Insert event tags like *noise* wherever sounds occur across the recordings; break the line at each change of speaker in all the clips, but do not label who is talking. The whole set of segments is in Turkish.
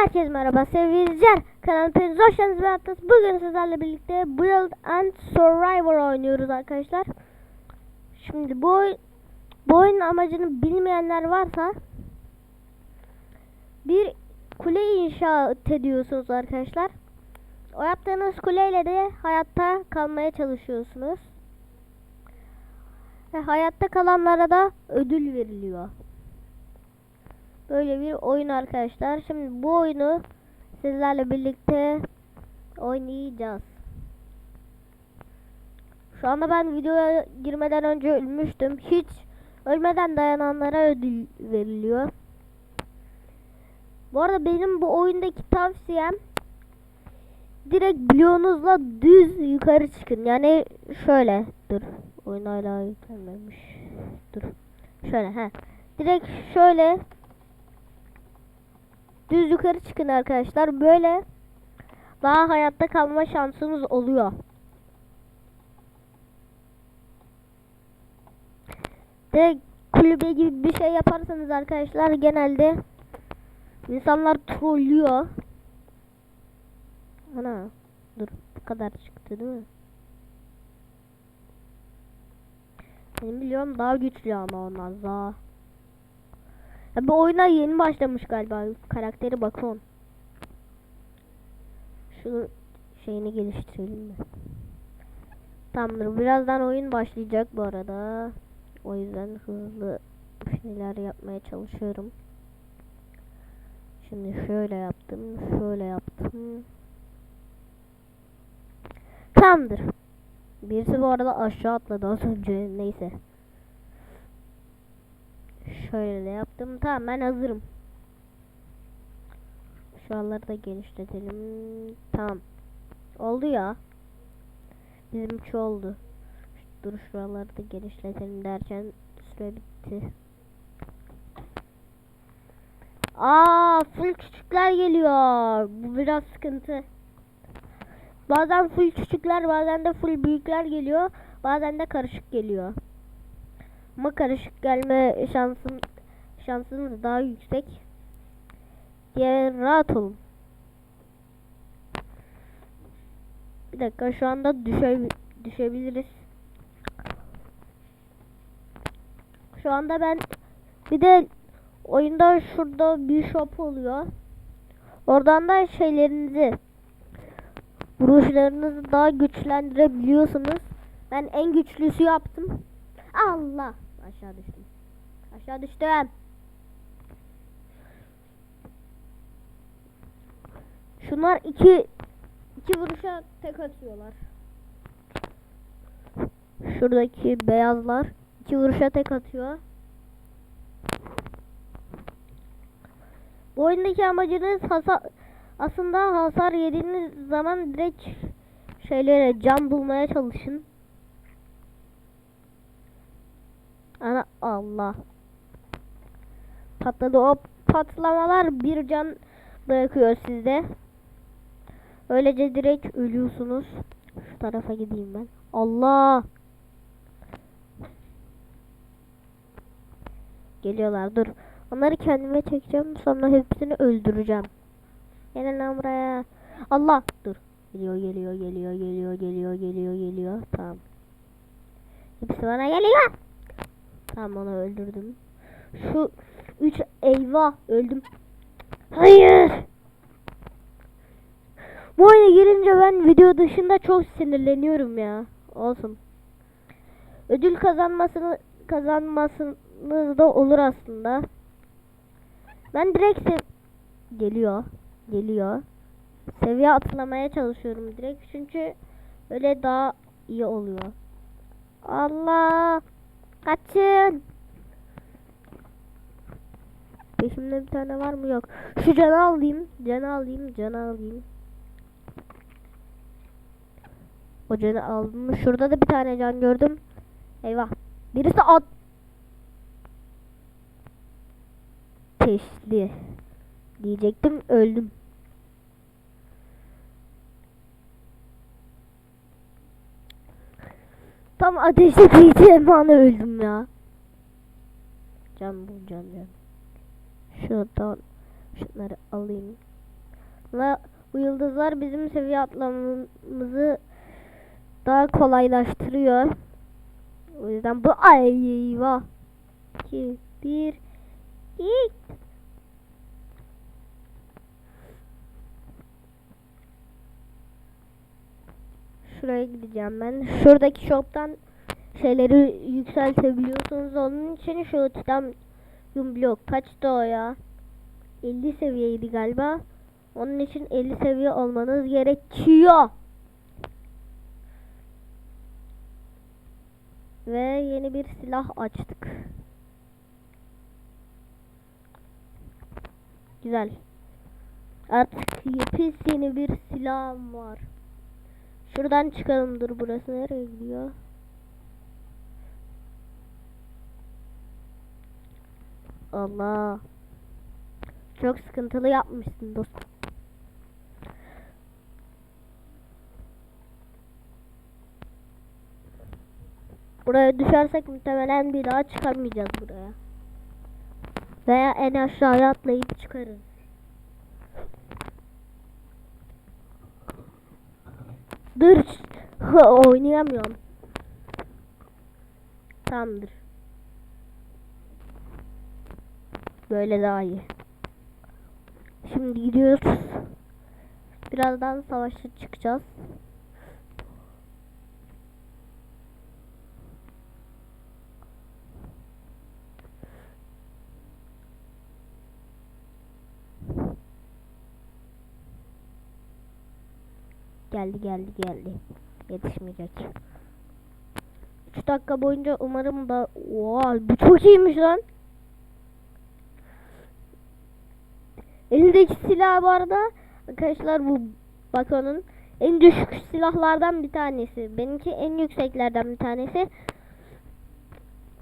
Herkese merhaba sevgili izleyiciler. Kanalımıza hoş geldiniz. Ben Atlas. Bugün sizlerle birlikte Build and Survivor oynuyoruz arkadaşlar. Şimdi bu, oy- bu oyunun amacını bilmeyenler varsa bir kule inşa ediyorsunuz arkadaşlar. O yaptığınız kuleyle de hayatta kalmaya çalışıyorsunuz. Ve hayatta kalanlara da ödül veriliyor. Böyle bir oyun arkadaşlar. Şimdi bu oyunu sizlerle birlikte oynayacağız. Şu anda ben videoya girmeden önce ölmüştüm. Hiç ölmeden dayananlara ödül veriliyor. Bu arada benim bu oyundaki tavsiyem direkt bloğunuzla düz yukarı çıkın. Yani şöyle dur. Oyun hala yüklenmemiş. Dur. Şöyle he. Direkt şöyle düz yukarı çıkın arkadaşlar. Böyle daha hayatta kalma şansınız oluyor. De kulübe gibi bir şey yaparsanız arkadaşlar genelde insanlar trollüyor. Ana dur bu kadar çıktı değil mi? Benim biliyorum daha güçlü ama onlar daha. Ya bu oyuna yeni başlamış galiba. Karakteri bakın. Şu şeyini geliştirelim mi? Tamamdır. Birazdan oyun başlayacak bu arada. O yüzden hızlı şeyler yapmaya çalışıyorum. Şimdi şöyle yaptım. Şöyle yaptım. Tamamdır. Birisi bu arada aşağı atladı az önce. Neyse. Şöyle yaptım. Tamam ben hazırım. Şuraları da genişletelim. Tamam. Oldu ya. Bizimki oldu. Dur şuraları da genişletelim derken süre bitti. Aa, full küçükler geliyor. Bu biraz sıkıntı. Bazen full küçükler, bazen de full büyükler geliyor. Bazen de karışık geliyor. Ama karışık gelme şansın şansınız daha yüksek. Diye rahat olun. Bir dakika şu anda düşe, düşebiliriz. Şu anda ben bir de oyunda şurada bir shop oluyor. Oradan da şeylerinizi vuruşlarınızı daha güçlendirebiliyorsunuz. Ben en güçlüsü yaptım. Allah. Aşağı düştüm. Aşağı düştüm. Şunlar iki iki vuruşa tek atıyorlar. Şuradaki beyazlar iki vuruşa tek atıyor. Bu oyundaki amacınız hasar aslında hasar yediğiniz zaman direkt şeylere cam bulmaya çalışın. Ana Allah. Patladı o patlamalar bir can bırakıyor sizde. Öylece direkt ölüyorsunuz. Şu tarafa gideyim ben. Allah. Geliyorlar dur. Onları kendime çekeceğim sonra hepsini öldüreceğim. Gelin buraya. Allah dur. Geliyor geliyor geliyor geliyor geliyor geliyor geliyor. Tamam. Hepsi bana geliyor. Tamam onu öldürdüm. Şu üç eyvah öldüm. Hayır. Bu oyuna girince ben video dışında çok sinirleniyorum ya. Olsun. Ödül kazanmasını kazanmasınız da olur aslında. Ben direkt sev geliyor. Geliyor. Seviye atlamaya çalışıyorum direkt çünkü öyle daha iyi oluyor. Allah! Kaçın! Peşimde bir tane var mı? Yok. Şu canı alayım. Canı alayım. Canı alayım. O canı aldım. Şurada da bir tane can gördüm. Eyvah. Birisi at. Teşli. Diyecektim. Öldüm. Tam ateşe diyeceğim an öldüm ya. Can bu can can. Şuradan şunları alayım. Ve bu yıldızlar bizim seviye atlamamızı daha kolaylaştırıyor. O yüzden bu ay eyvah. 2 1 2 Şuraya gideceğim ben. Şuradaki shop'tan şeyleri yükseltebiliyorsunuz. Onun için şu titanyum blok kaçtı o ya? 50 seviyeydi galiba. Onun için 50 seviye olmanız gerekiyor. Ve yeni bir silah açtık. Güzel. Artık yepyeni bir silahım var. Şuradan çıkalım dur burası nereye gidiyor? Allah. Çok sıkıntılı yapmışsın dostum. Buraya düşersek muhtemelen bir daha çıkamayacağız buraya. Veya en aşağıya atlayıp çıkarız. Dur. *laughs* Oynayamıyorum. Tamamdır. Böyle daha iyi. Şimdi gidiyoruz. Birazdan savaşa çıkacağız. Geldi geldi geldi. Yetişmeyecek. 3 dakika boyunca umarım da Oha bu çok iyiymiş lan. Elindeki silah bu arada arkadaşlar bu Bakon'un en düşük silahlardan bir tanesi. Benimki en yükseklerden bir tanesi.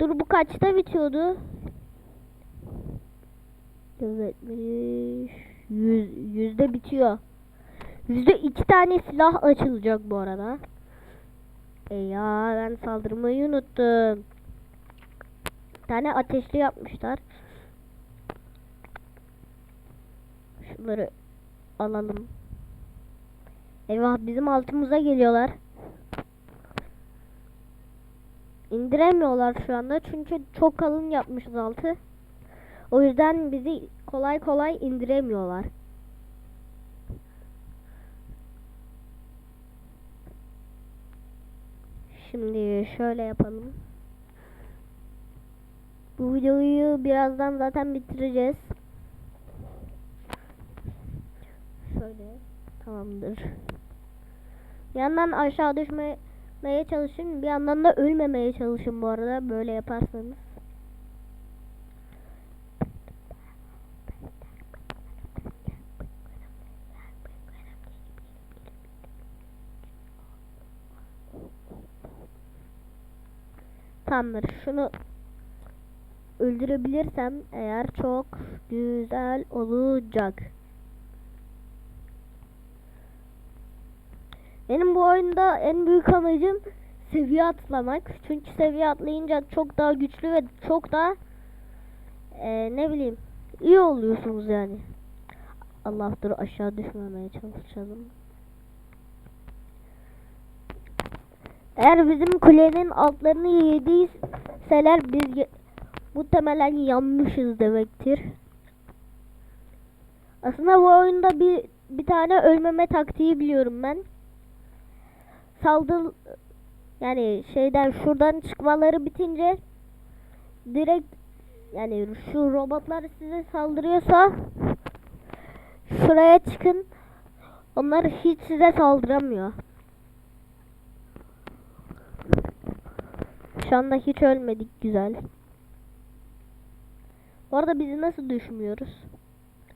Dur bu kaçta bitiyordu? 170 100 yüzde bitiyor. Yüzde iki tane silah açılacak bu arada. E ya ben saldırmayı unuttum. Bir tane ateşli yapmışlar. Şunları alalım. Eyvah bizim altımıza geliyorlar. İndiremiyorlar şu anda çünkü çok kalın yapmışız altı. O yüzden bizi kolay kolay indiremiyorlar. Şimdi şöyle yapalım. Bu videoyu birazdan zaten bitireceğiz. Şöyle. Tamamdır. Bir yandan aşağı düşmeye çalışın. Bir yandan da ölmemeye çalışın bu arada. Böyle yaparsanız. Tamamdır. Şunu öldürebilirsem eğer çok güzel olacak. Benim bu oyunda en büyük amacım seviye atlamak. Çünkü seviye atlayınca çok daha güçlü ve çok daha e, ne bileyim iyi oluyorsunuz yani. Allah dur aşağı düşmemeye çalışalım. Eğer bizim kulenin altlarını yediyseler biz muhtemelen yanmışız demektir. Aslında bu oyunda bir bir tane ölmeme taktiği biliyorum ben. Saldır yani şeyden şuradan çıkmaları bitince direkt yani şu robotlar size saldırıyorsa şuraya çıkın. Onlar hiç size saldıramıyor. Anda hiç ölmedik güzel. Bu arada bizi nasıl düşmüyoruz?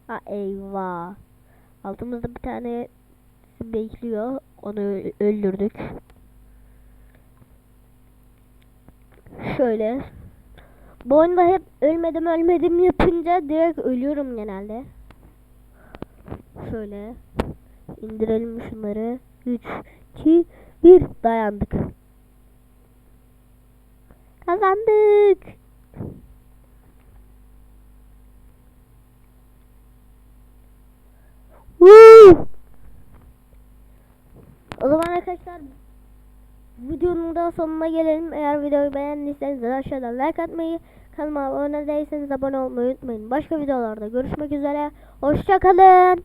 Ha eyvah. Altımızda bir tane bekliyor. Onu öldürdük. Şöyle. Bu oyunda hep ölmedim ölmedim yapınca direkt ölüyorum genelde. Şöyle. indirelim şunları. 3, 2, 1 dayandık. Kazandık. Woo! O zaman arkadaşlar videonun da sonuna gelelim. Eğer videoyu beğendiyseniz aşağıdan like atmayı, kanalıma abone değilseniz abone olmayı unutmayın. Başka videolarda görüşmek üzere. Hoşçakalın.